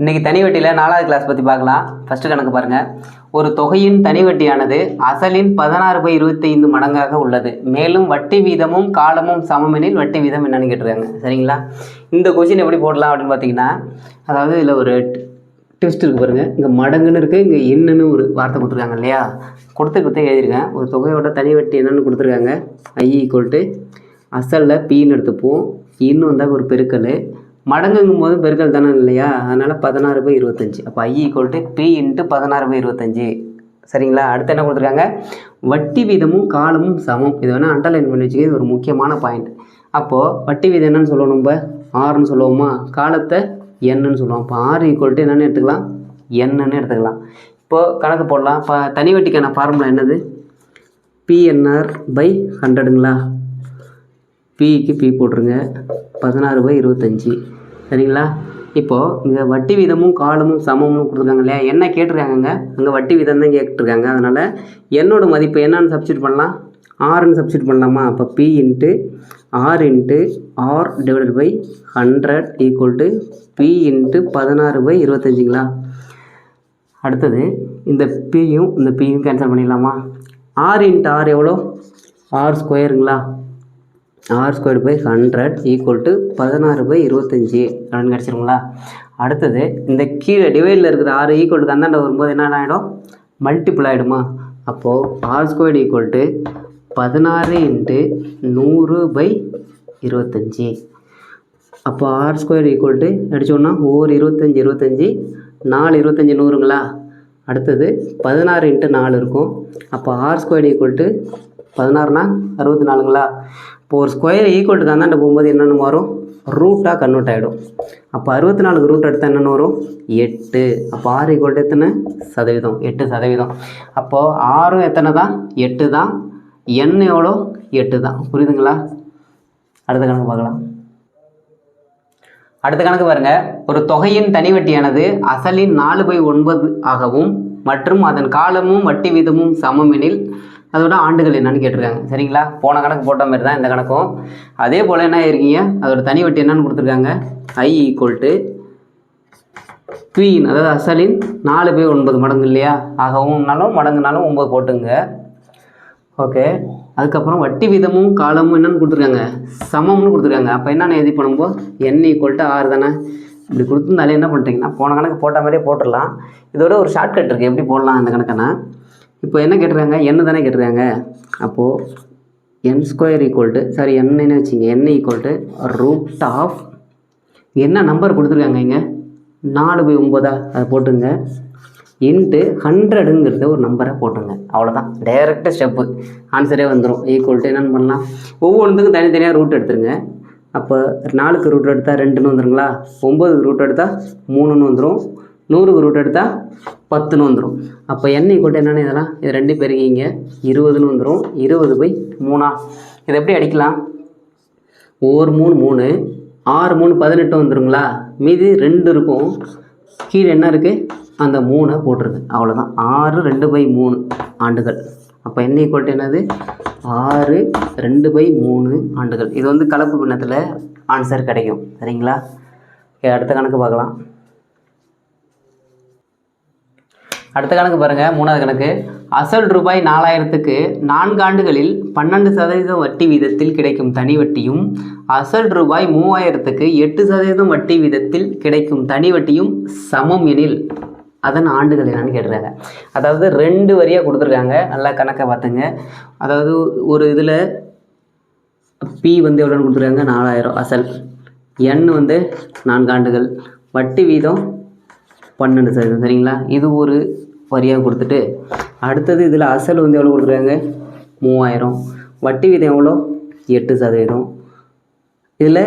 இன்றைக்கி தனி வட்டியில் நாலாவது கிளாஸ் பற்றி பார்க்கலாம். ஃபஸ்ட்டு கணக்கு பாருங்கள் ஒரு தொகையின் தனி வட்டியானது அசலின் பதினாறு பை இருபத்தைந்து மடங்காக உள்ளது. மேலும் வட்டி வீதமும் காலமும் சமமெனில் வட்டி வீதம் என்னன்னு கேட்டிருக்காங்க. சரிங்களா? இந்த கொஷின் எப்படி போடலாம் அப்படின்னு பார்த்தீங்கன்னா அதாவது இதில் ஒரு டெஸ்ட் இருக்கு பாருங்கள் இங்கே மடங்குன்னு இருக்குது இங்கே என்னன்னு ஒரு வார்த்தை கொடுத்துருக்காங்க இல்லையா? கொடுத்து கொடுத்து எழுதியிருக்கேன். ஒரு தொகையோட தனி வட்டி கொடுத்துருக்காங்க. ஐ ஈக்குவல் டு அசலில் பீன்னு எடுத்துப்போம். இன்னும் வந்தால் ஒரு பெருக்கல். மடங்குங்கும் போது பெருக்கல் தானே இல்லையா? அதனால் பதினாறு பை இருபத்தஞ்சி. அப்போ I equal to P into பதினாறு பை இருபத்தஞ்சி. சரிங்களா? அடுத்து என்ன கொடுத்துருக்காங்க? வட்டி வீதமும் காலமும் சமம். இது வேணால் அண்டர்லைன் பண்ணி வச்சுக்க. இது ஒரு முக்கியமான பாயிண்ட் அப்போது வட்டி வீதம் என்னன்னு சொல்லணும் நம்ம ஆறுன்னு சொல்லுவோமா? காலத்தை என்னன்னு சொல்லுவோம். இப்போ ஆறு ஈக்குவல் டு என்னென்னு எடுத்துக்கலாம். என்னன்னு எடுத்துக்கலாம். இப்போது கணக்கு போடலாம். இப்போ தனி வட்டிக்கான ஃபார்முலா என்னது? பிஎன்ஆர் பை ஹண்ட்ரடுங்களா பிஇக்கு பி போட்டுருங்க. பதினாறு பை இருபத்தஞ்சி. சரிங்களா? இப்போது இங்கே வட்டி வீதமும் காலமும் சமமும் கொடுத்துருக்காங்க இல்லையா? என்ன கேட்டிருக்காங்கங்க? அங்கே வட்டி வீதம் தான் கேட்டிருக்காங்க. அதனால் என்னோடய மதிப்பு என்னன்னு சப்ஸ்டியூட் பண்ணலாம். ஆறுன்னு சப்ஸ்டியூட் பண்ணலாமா? அப்போ P into R into R divided by hundred equal to P into பதினாறு பை இருபத்தஞ்சிங்களா? அடுத்தது இந்த பியும் இந்த பியும் கேன்சல் பண்ணிடலாமா? ஆர் இன்ட்டு ஆர் எவ்வளோ? R ஸ்கொயருங்களா R square by hundred equal to பதினாறு பை இருபத்தஞ்சி. அப்படின்னு கிடச்சிருங்களா? அடுத்தது இந்த கீழே டிவைடில் இருக்கிற ஆறு ஈக்குவல் டு அந்தாண்ட வரும்போது என்ன ஆகிடும் மல்டிபிள் ஆகிடுமா அப்போது ஆர் ஸ்கொயர் ஈக்குவல் டு பதினாறு இன்ட்டு நூறு பை இருபத்தஞ்சி. அப்போ ஆர் ஸ்கொயர் ஈக்குவல் டு அடித்தோன்னா ஒவ்வொரு இருபத்தஞ்சி இருபத்தஞ்சி நாலு இருபத்தஞ்சி நூறுங்களா? அடுத்தது பதினாறு இன்ட்டு நாலு இருக்கும். அப்போ ஆர் ஸ்கொயர் ஈக்குவல் டு பதினாறுனா அறுபத்தி நாலுங்களா? இப்போ ஒரு ஸ்கொயர் ஈக்குவல் டு போகும்போது என்னென்னு வரும் ரூட்டாக கன்வெர்ட் ஆகிடும் அப்போ அறுபத்தி நாலுக்கு ரூட் எடுத்தால் என்னென்னு வரும்? எட்டு. அப்போ ஆறு ஈக்குவல் டு எத்தனை? சதவீதம். எட்டு சதவீதம். அப்போது ஆறும் எத்தனை தான் எட்டு தான் எண் எவ்வளோ? எட்டு தான் புரியுதுங்களா? அடுத்த கணக்கு பார்க்கலாம். அடுத்த கணக்கு பாருங்க. ஒரு தொகையின் தனி வட்டியானது அசலின் நாலு பை ஒன்பது ஆகவும் மற்றும் அதன் காலமும் வட்டி வீதமும் சமம் எனில் அதோட ஆண்டுகள் என்னன்னு கேட்டிருக்காங்க. சரிங்களா? போன கணக்கு போட்ட மாதிரி தான் இந்த கணக்கும். அதே போல் என்ன இருக்கீங்க அதோட தனி வட்டி என்னன்னு கொடுத்துருக்காங்க. ஐ ஈக்குவல் டு பின் அதாவது அசலின் நாலு பை ஒன்பது மடங்கு இல்லையா? ஆகவும்னாலும் மடங்குனாலும் ஒம்பது போட்டுங்க. ஓகே அதுக்கப்புறம் வட்டி வீதமும் காலமும் என்னென்னு கொடுத்துருக்காங்க. சமம்னு கொடுத்துருக்காங்க. அப்போ என்னென்ன எழுதி பண்ணும்போது என் ஈக்குவல் டு ஆறு தானே? இப்படி கொடுத்துருந்தாலே என்ன பண்ணுறீங்கன்னா போன கணக்கு போட்ட மாதிரியே போட்டுடலாம். இதோட ஒரு ஷார்ட்கட் இருக்குது எப்படி போடலாம் அந்த கணக்குன்னா? இப்போ என்ன கேட்டிருக்காங்க? என்ன தானே கேட்டிருக்காங்க. அப்போது N square equal to sorry என்னன்னு வச்சுங்க. N equal to root of என்ன நம்பர் கொடுத்துருக்காங்க இங்கே? நாலு பை ஒம்பதா? அதை போட்டுங்க இன்ட்டு ஹண்ட்ரடுங்கிறத ஒரு நம்பரை போட்டுங்க அவ்வளோதான் டைரெக்டாக ஸ்டெப்பு ஆன்சரே வந்துடும் ஈக்குவல்ட்டு என்னென்னு பண்ணலாம். ஒவ்வொன்றுத்துக்கும் தனித்தனியாக ரூட் எடுத்துருங்க. அப்போ நாலுக்கு ரூட் எடுத்தால் ரெண்டுன்னு வந்துருங்களா? ஒம்பதுக்கு ரூட் எடுத்தால் மூணுன்னு வந்துடும் நூறுக்கு ரூட் எடுத்தால் பத்துன்னு வந்துடும் அப்போ என்ன ஈக்குவல் என்னென்னு இதெல்லாம் இது ரெண்டு பெருகிங்க இருபதுன்னு வந்துடும் இருபது பை மூணா. இதை எப்படி அடிக்கலாம்? ஒரு மூணு மூணு ஆறு மூணு பதினெட்டு வந்துருங்களா? மீதி ரெண்டு இருக்கும். கீழே என்ன இருக்குது அந்த மூணை போட்டிருக்கு. அவ்வளோதான் ஆறு ரெண்டு பை மூணு ஆண்டுகள். அப்போ என்ன ஈக்குவல் என்னது? ஆறு ரெண்டு பை மூணு ஆண்டுகள். இது வந்து கலப்பு பின்னத்தில் ஆன்சர் கிடைக்கும். சரிங்களா? அடுத்த கணக்கு பார்க்கலாம். அடுத்த கணக்கு பாருங்கள் மூணாவது கணக்கு. அசல் ரூபாய் நாலாயிரத்துக்கு நான்கு ஆண்டுகளில் பன்னெண்டு சதவீதம் வட்டி வீதத்தில் கிடைக்கும் தனி வட்டியும் அசல் ரூபாய் மூவாயிரத்துக்கு எட்டு சதவீதம் வட்டி வீதத்தில் கிடைக்கும் தனி வட்டியும் சமம் எனில் அதன் ஆண்டுகள் என்னன்னு கேட்டுருக்காங்க. அதாவது ரெண்டு வரியாக கொடுத்துருக்காங்க நல்லா கணக்கை பார்த்துங்க. அதாவது ஒரு இதில் பி வந்து எவ்வளோன்னு கொடுத்துருக்காங்க? நாலாயிரம். அசல் எண் வந்து நான்கு ஆண்டுகள். வட்டி வீதம் பன்னெண்டு சதவீதம் சரிங்களா? இது ஒரு வரியாக கொடுத்துட்டு அடுத்தது இதில் அசல் வந்து எவ்வளோ கொடுத்துருக்காங்க? மூவாயிரம். வட்டி வீதம் எவ்வளோ? எட்டு சதவீதம். இதில்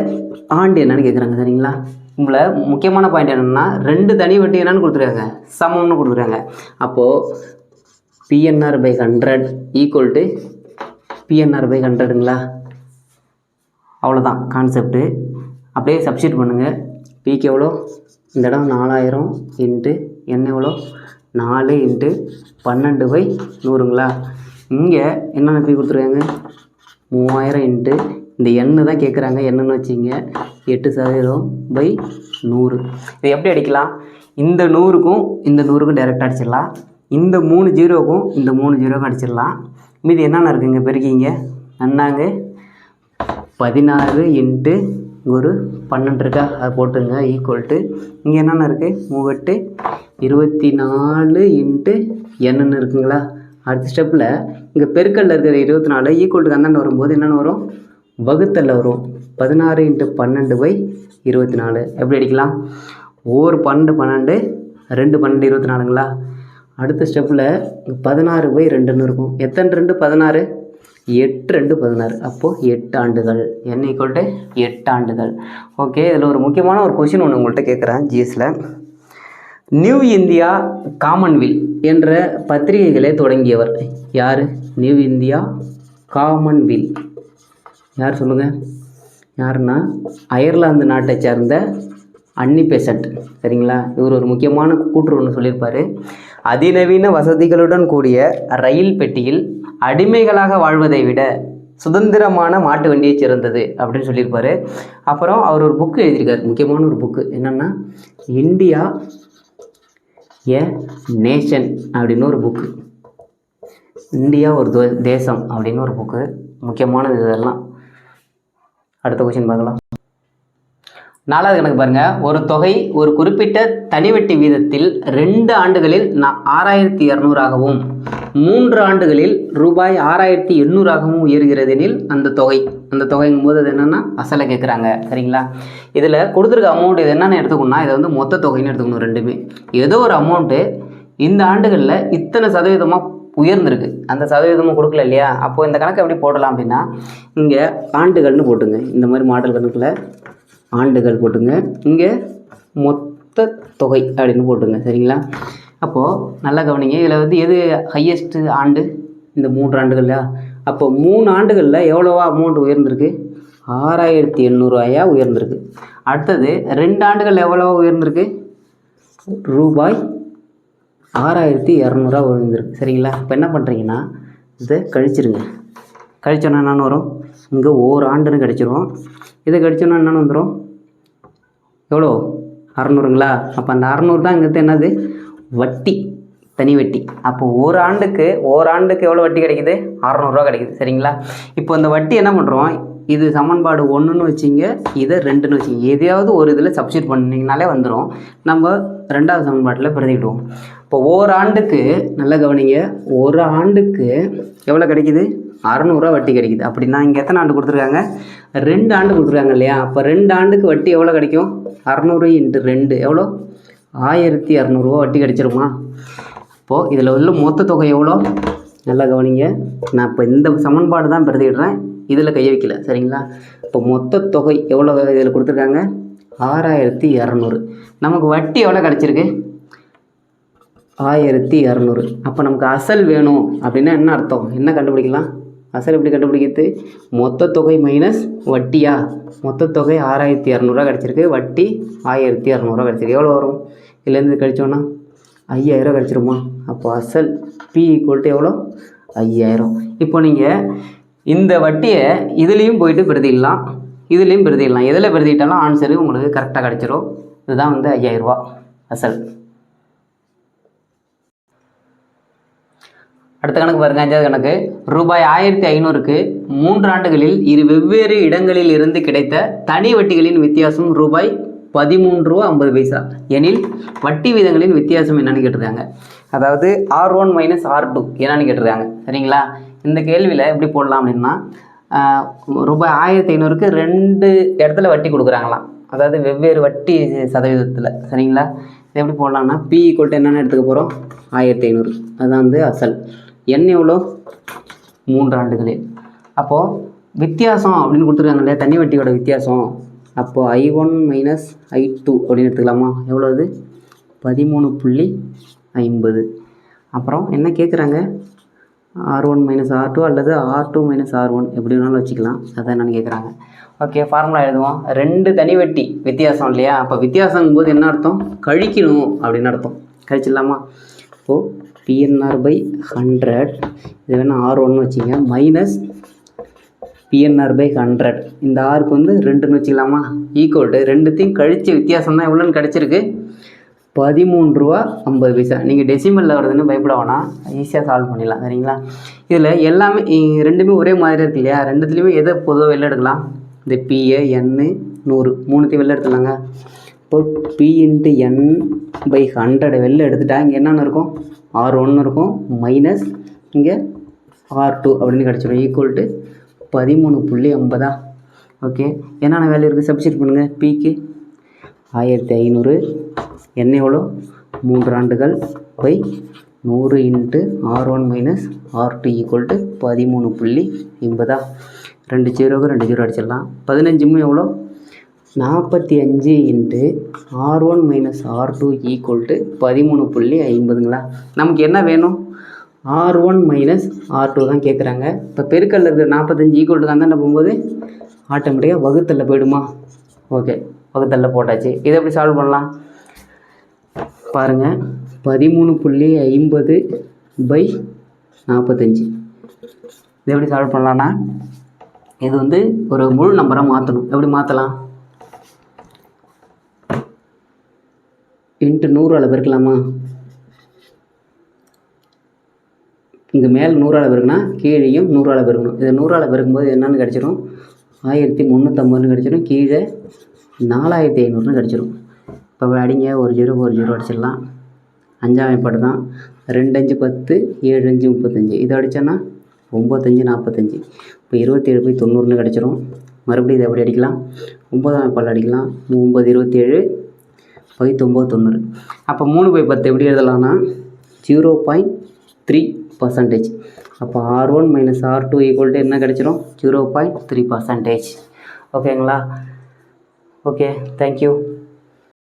ஆண்டு என்னன்னு கேட்குறாங்க சரிங்களா? உங்களை முக்கியமான பாயிண்ட் என்னென்னா ரெண்டு தனி வட்டி என்னன்னு கொடுத்துருக்காங்க. சமம்னு கொடுத்துருக்காங்க. அப்போது P N R by hundred equal to P N R by ஹண்ட்ரடுங்களா அவ்வளோதான் கான்செப்ட்டு அப்படியே சப்ஸ்டியூட் பண்ணுங்கள் பிக்கு எவ்வளோ? இந்த இடம் நாலாயிரம் இன்ட்டு என்ன எவ்வளோ நாலு இன்ட்டு பன்னெண்டு பை நூறுங்களா? இங்கே என்னென்ன அனுப்பி கொடுத்துருக்காங்க? மூவாயிரம் இன்ட்டு இந்த எண்ணு தான் கேட்குறாங்க. என்னன்னு வச்சிங்க எட்டு சதவீதம் பை நூறு. இது எப்படி அடிக்கலாம்? இந்த நூறுக்கும் இந்த நூறுக்கும் டைரெக்டாக அடிச்சிடலாம். இந்த மூணு ஜீரோக்கும் இந்த மூணு ஜீரோக்கும் அடிச்சிடலாம். மீதி என்னென்ன இருக்குங்க? பெருக்கிங்க. நன்னாங்க. பதினாறு இன்ட்டு ஒரு பன்னெண்டு இருக்கா? அதை போட்டுங்க ஈக்குவல் டு இங்கே என்னென்ன இருக்குது மூவெட்டு. இருபத்தி நாலு இன்ட்டு என்னென்னு இருக்குங்களா? அடுத்த ஸ்டெப்பில் இங்கே பெருக்கல்ல இருக்கிற இருபத்தி நாலு ஈக்குவல் டு வரும்போது என்னென்ன வரும்? வகுத்தல்ல வரும். பதினாறு இன்ட்டு பன்னெண்டு பை இருபத்தி நாலு எப்படி அடிக்கலாம்? ஒரு பன்னெண்டு பன்னெண்டு ரெண்டு பன்னெண்டு இருபத்தி நாலுங்களா அடுத்த ஸ்டெப்பில் பதினாறு பை ரெண்டுன்னு இருக்கும். எத்தனை ரெண்டு? பதினாறு. எட்டு ரெண்டு பதினாறு. அப்போது எட்டு ஆண்டுகள் என்ன ஈக்குவல் டு எட்டு ஆண்டுகள் ஓகே இதில் ஒரு முக்கியமான ஒரு கொஷின் ஒன்று உங்கள்கிட்ட கேட்குறேன் ஜிஎஸில் நியூ இந்தியா காமன்வில் என்ற பத்திரிகைகளை தொடங்கியவர் யார்? நியூ இந்தியா காமன்வில் யார் சொல்லுங்கள் யாருன்னா அயர்லாந்து நாட்டை சேர்ந்த அன்னி பெசன்ட் சரிங்களா? இவர் ஒரு முக்கியமான கூற்று ஒன்று சொல்லியிருப்பார். அதிநவீன வசதிகளுடன் கூடிய ரயில் பெட்டியில் அடிமைகளாக வாழ்வதை விட சுதந்திரமான மாட்டு வண்டியை சிறந்தது அப்படின்னு சொல்லியிருப்பார். அப்புறம் அவர் ஒரு புக்கு எழுதியிருக்காரு. முக்கியமான ஒரு புக்கு என்னென்னா இந்தியா ஏ நேஷன் அப்படின்னு ஒரு புக்கு இந்தியா ஒரு தேசம் அப்படின்னு ஒரு புக்கு முக்கியமானது இதெல்லாம். அடுத்த கொஷின் பார்க்கலாம். நாலாவது கணக்கு பாருங்க. ஒரு தொகை ஒரு குறிப்பிட்ட தனிவெட்டி வீதத்தில் ரெண்டு ஆண்டுகளில் நான் ஆறாயிரத்தி இரநூறாகவும் மூன்று ஆண்டுகளில் ரூபாய் ஆறாயிரத்தி எண்ணூறாகவும் உயர்கிறது எனில் அந்த தொகை அந்த தொகைங்கும் போது அது என்னென்னா அசலை கேட்குறாங்க சரிங்களா? இதில் கொடுத்துருக்க அமௌண்ட் இது என்னென்னு எடுத்துக்கணும்னா இதை வந்து மொத்த தொகைன்னு எடுத்துக்கணும் ரெண்டுமே. ஏதோ ஒரு அமௌண்ட்டு இந்த ஆண்டுகளில் இத்தனை சதவீதமாக உயர்ந்திருக்கு. அந்த சதவீதமும் கொடுக்கல இல்லையா? அப்போது இந்த கணக்கு எப்படி போடலாம் அப்படின்னா இங்கே ஆண்டுகள்னு போட்டுங்க. இந்த மாதிரி மாடல் கணக்கில் ஆண்டுகள் போட்டுங்க. இங்கே மொத்த தொகை அப்படின்னு போட்டுங்க. சரிங்களா? அப்போது நல்லா கவனிங்க. இதில் வந்து எது ஹையஸ்ட்டு ஆண்டு? இந்த மூன்று ஆண்டுகள்லையா அப்போ மூணு ஆண்டுகளில் எவ்வளோவா அமௌண்ட் உயர்ந்திருக்கு? ஆறாயிரத்தி எண்ணூறுவாயா உயர்ந்திருக்கு. அடுத்தது ரெண்டு ஆண்டுகள் எவ்வளோவா உயர்ந்திருக்கு? ரூபாய் ஆறாயிரத்தி இரநூறுவா உயர்ந்திருக்கு. சரிங்களா? இப்போ என்ன பண்ணுறீங்கன்னா இதை கழிச்சிருங்க. கழிச்சோன்னா என்னென்னு வரும்? இங்கே ஒவ்வொரு ஆண்டுன்னு கிடச்சிரும். இதை கழிச்சோன்னா என்னென்னு வந்துடும் எவ்வளோ அறநூறுங்களா? அப்போ அந்த அறநூறு தான் இங்கே என்னது? வட்டி தனி வட்டி. அப்போ ஒரு ஆண்டுக்கு ஓராண்டுக்கு எவ்வளோ வட்டி கிடைக்குது? அறநூறுவா கிடைக்குது. சரிங்களா? இப்போ இந்த வட்டி என்ன பண்ணுறோம் இது சமன்பாடு ஒன்றுன்னு வச்சிங்க இதை ரெண்டுன்னு வச்சிங்க. எதையாவது ஒரு இதில் சப்ஸ்டியூட் பண்ணிங்கனாலே வந்துடும் நம்ம ரெண்டாவது சமன்பாட்டில் பிரதிக்கிடுவோம் இப்போ ஓராண்டுக்கு நல்லா கவனிங்க ஒரு ஆண்டுக்கு எவ்வளோ கிடைக்குது? அறநூறுவா வட்டி கிடைக்குது. அப்படின்னா இங்கே எத்தனை ஆண்டு கொடுத்துருக்காங்க? ரெண்டு ஆண்டு கொடுத்துருக்காங்க இல்லையா? அப்போ ரெண்டு ஆண்டுக்கு வட்டி எவ்வளோ கிடைக்கும்? அறநூறு இன்ட்டு ரெண்டு. எவ்வளோ? ஆயிரத்தி இரநூறுவா வட்டி கிடைச்சிருமா? இப்போது இதில் உள்ள மொத்த தொகை எவ்வளோ? நல்லா கவனிங்க. நான் இப்போ இந்த சமன்பாடு தான் பிரதிடுறேன் இதில் கைய வைக்கல. சரிங்களா? இப்போ மொத்த தொகை எவ்வளோ இதில் கொடுத்துருக்காங்க? ஆறாயிரத்தி இரநூறு நமக்கு வட்டி எவ்வளோ கிடச்சிருக்கு? ஆயிரத்தி இரநூறு அப்போ நமக்கு அசல் வேணும் அப்படின்னா என்ன அர்த்தம்? என்ன கண்டுபிடிக்கலாம்? அசல் எப்படி கண்டுபிடிக்கிறது? மொத்த தொகை மைனஸ் வட்டியா? மொத்த தொகை ஆறாயிரத்தி இரநூறுவா கிடச்சிருக்கு. வட்டி ஆயிரத்தி இரநூறுவா கிடச்சிருக்கு. எவ்வளோ வரும்? இதுலேருந்து கழிச்சோன்னா ஐயாயிரம் கிடச்சிருமா? அப்போ அசல் பி ஈக்குவல்ட்டு எவ்வளோ ஐயாயிரம். இப்போ நீங்கள் இந்த வட்டியை இதுலேயும் போயிட்டு பிரதிடலாம் இதுலேயும் பிரதிடலாம் எதில் பிரதிட்டாலும் ஆன்சரு உங்களுக்கு கரெக்டாக கிடச்சிரும். இதுதான் வந்து ஐயாயிரரூவா அசல். அடுத்த கணக்கு பாருங்க அஞ்சாவது கணக்கு. ரூபாய் ஆயிரத்தி ஐநூறுக்கு மூன்று ஆண்டுகளில் இரு வெவ்வேறு இடங்களில் இருந்து கிடைத்த தனி வட்டிகளின் வித்தியாசம் ரூபாய் பதிமூன்று ரூபா ஐம்பது பைசா. எனில் வட்டி வீதங்களின் வித்தியாசம் என்னன்னு கேட்டிருக்காங்க. அதாவது R one minus R two என்னன்னு கேட்டிருக்காங்க. சரிங்களா? இந்த கேள்வியில் எப்படி போடலாம் அப்படின்னா ரூபாய் ஆயிரத்தி ஐநூறுக்கு ரெண்டு இடத்துல வட்டி கொடுக்குறாங்களாம். அதாவது வெவ்வேறு வட்டி சதவீதத்தில். சரிங்களா? இது எப்படி போடலாம்னா பி ஈக்குவல் என்னென்னு எடுத்துக்க போகிறோம் ஆயிரத்தி ஐநூறு. அதுதான் வந்து அசல். என் எவ்வளோ? மூன்று ஆண்டுகளில் அப்போது வித்தியாசம் அப்படின்னு கொடுத்துருக்காங்க இல்லையா தண்ணி வட்டியோட வித்தியாசம். அப்போது I one minus I two அப்படின்னு எடுத்துக்கலாமா? எவ்வளோ அது? பதிமூணு புள்ளி ஐம்பது. அப்புறம் என்ன கேட்குறாங்க R one minus R two அல்லது R two minus R one எப்படி வேணாலும் வச்சுக்கலாம். அதான் என்னென்னு கேட்குறாங்க ஓகே ஃபார்முலா எழுதுவோம். ரெண்டு தனி வெட்டி வித்தியாசம் இல்லையா? அப்போ வித்தியாசங்கும் போது என்ன அர்த்தம்? கழிக்கணும் அப்படின்னு அர்த்தம். கழிச்சிடலாமா? இப்போது பிஎன்ஆர் பை ஹண்ட்ரட் இது வேணால் ஆர் ஒன்று வச்சுங்க. மைனஸ் பிஎன்ஆர் பை ஹண்ட்ரட் இந்த ஆருக்கு வந்து ரெண்டுன்னு வச்சுக்கலாமா? ஈக்குவல் டு ரெண்டுத்தையும் கழித்து வித்தியாசம் தான் எவ்வளோன்னு கிடச்சிருக்கு. பதிமூணு ரூபா ஐம்பது பைசா. நீங்கள் டெசிமலில் வருதுன்னு பயப்பட வேணாம். ஈஸியாக சால்வ் பண்ணிடலாம். சரிங்களா? இதில் எல்லாமே ரெண்டுமே ஒரே மாதிரி இருக்கு இல்லையா? ரெண்டுத்துலேயுமே எதை பொதுவாக வெளில எடுக்கலாம்? இந்த பிஏ என்னு நூறு. மூணுத்தையும் வெளில எடுத்துடலாங்க. இப்போ பி இன்ட்டு என் பை ஹண்ட்ரடை வெளில எடுத்துட்டா இங்கே என்னென்ன இருக்கும்? ஆர் ஒன்று இருக்கும். மைனஸ் இங்கே ஆர் டூ அப்படின்னு கிடச்சிடும் ஈக்குவல் டு பதிமூணு புள்ளி ஐம்பதா? ஓகே என்னென்ன வேல்யூ இருக்குது சப்ஸ்டியூட் பண்ணுங்கள் பிக்கு ஆயிரத்தி ஐநூறு. என்ன எவ்வளோ? மூன்று ஆண்டுகள் பை நூறு into R one minus R two equal to பதிமூணு புள்ளி எண்பதா ரெண்டு ஜீரோவுக்கு ரெண்டு ஜீரோ அடிச்சிடலாம். பதினஞ்சுமே எவ்வளோ? நாற்பத்தி அஞ்சு into R one minus R two equal to பதிமூணு புள்ளி ஐம்பதுங்களா? நமக்கு என்ன வேணும்? R one minus R two தான் கேட்குறாங்க இப்போ பெருக்கல்ல இருக்கிற நாற்பத்தஞ்சு ஈக்குவல் டு தான் போகும்போது? ஆட்டோமேட்டிக்காக வகுத்தல்ல போயிடுமா? ஓகே வகுத்தல்ல போட்டாச்சு. இதை எப்படி சால்வ் பண்ணலாம்? பாருங்கள் பதிமூணு புள்ளி ஐம்பது பை நாற்பத்தஞ்சு. இதை எப்படி சால்வ் பண்ணலான்னா இது வந்து ஒரு முழு நம்பராக மாற்றணும் எப்படி மாற்றலாம் இன்ட்டு நூறால் பெருக்கலாமா இங்கே மேலே நூறால் பெருக்குனா கீழேயும் நூறால் பெருக்கணும் இது நூறால் பெருக்கும்போது என்னென்னு கிடச்சிரும்? ஆயிரத்தி முந்நூற்றம்பதுன்னு கிடச்சிரும். கீழே நாலாயிரத்தி ஐநூறுன்னு கிடச்சிரும். இப்போ அடிங்க. ஒரு ஜீரோ ஒரு ஜீரோ அடிச்சிடலாம். அஞ்சாம் பாட்டு தான். ரெண்டு அஞ்சு பத்து ஏழு அஞ்சு முப்பத்தஞ்சு. இதை அடித்தோன்னா ஒம்பத்தஞ்சு நாற்பத்தஞ்சு. இப்போ இருபத்தேழு போய் தொண்ணூறுன்னு கிடச்சிரும். மறுபடியும் இதை எப்படி அடிக்கலாம்? ஒம்பதாம் வாய்ப்பால் அடிக்கலாம். ஒம்பது இருபத்தேழு பை தொம்பது தொண்ணூறு. அப்போ மூணு பை பத்து எப்படி எழுதலாம்னா? ஜீரோ பாயிண்ட் த்ரீ பர்சன்டேஜ் அப்போ R one minus R two equal to என்ன கிடச்சிரும்? ஜீரோ பாயிண்ட் த்ரீ பர்சன்டேஜ் ஓகேங்களா ஓகே தேங்க்யூ